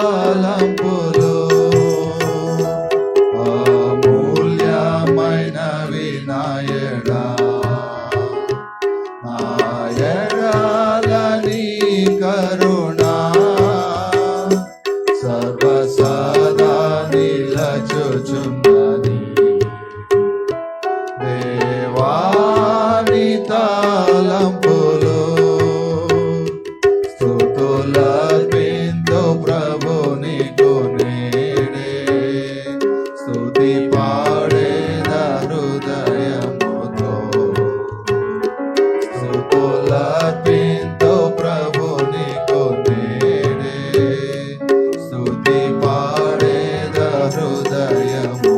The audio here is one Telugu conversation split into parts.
దేవానితాలంపులు అమూల్యమైన వినాయడా నాయడాలని కరుణ సర్వసదా నిలచుచున్న స్తుతుల బిందు ప్రభునికు నేడే స్తుతి పాడేద హృదయముతో స్తుతుల బిందు ప్రభునికు నేడే స్తుతి పాడేద హృదయముతో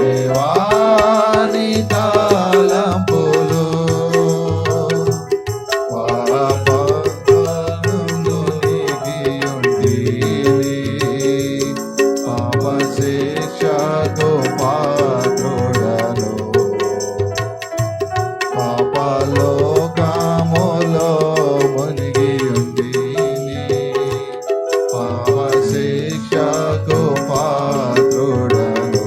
పాపలోకములో మునిగి ఉండిని పాపశిక్షకు పాత్రుడను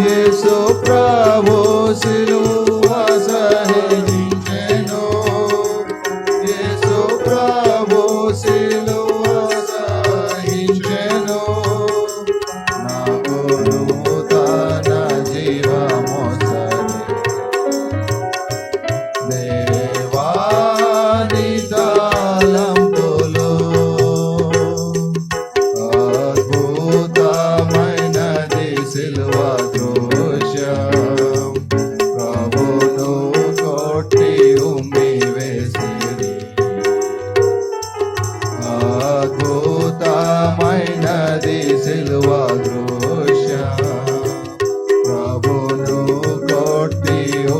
యేసు ప్రభు సిలువ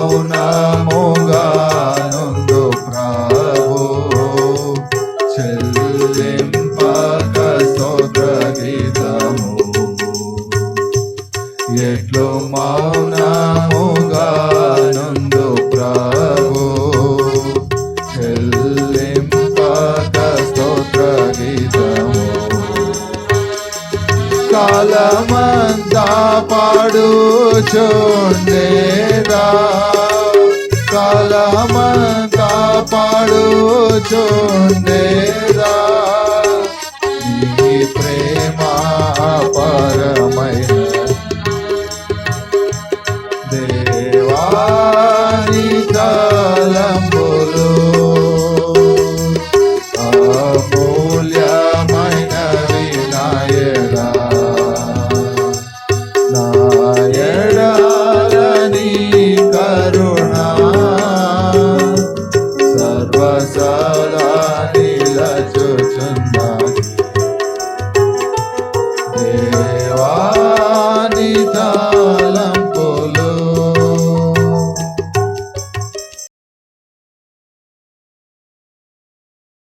మౌనముగా ప్రభు. చెల్లింపక స్తోత్ర గీతము ఎట్లు మౌనముగా ప్రభు. చెల్లింపక స్తోత్ర గీతము కాలమంతా పాడుచుండేదా? పాడుచుండేదా నీ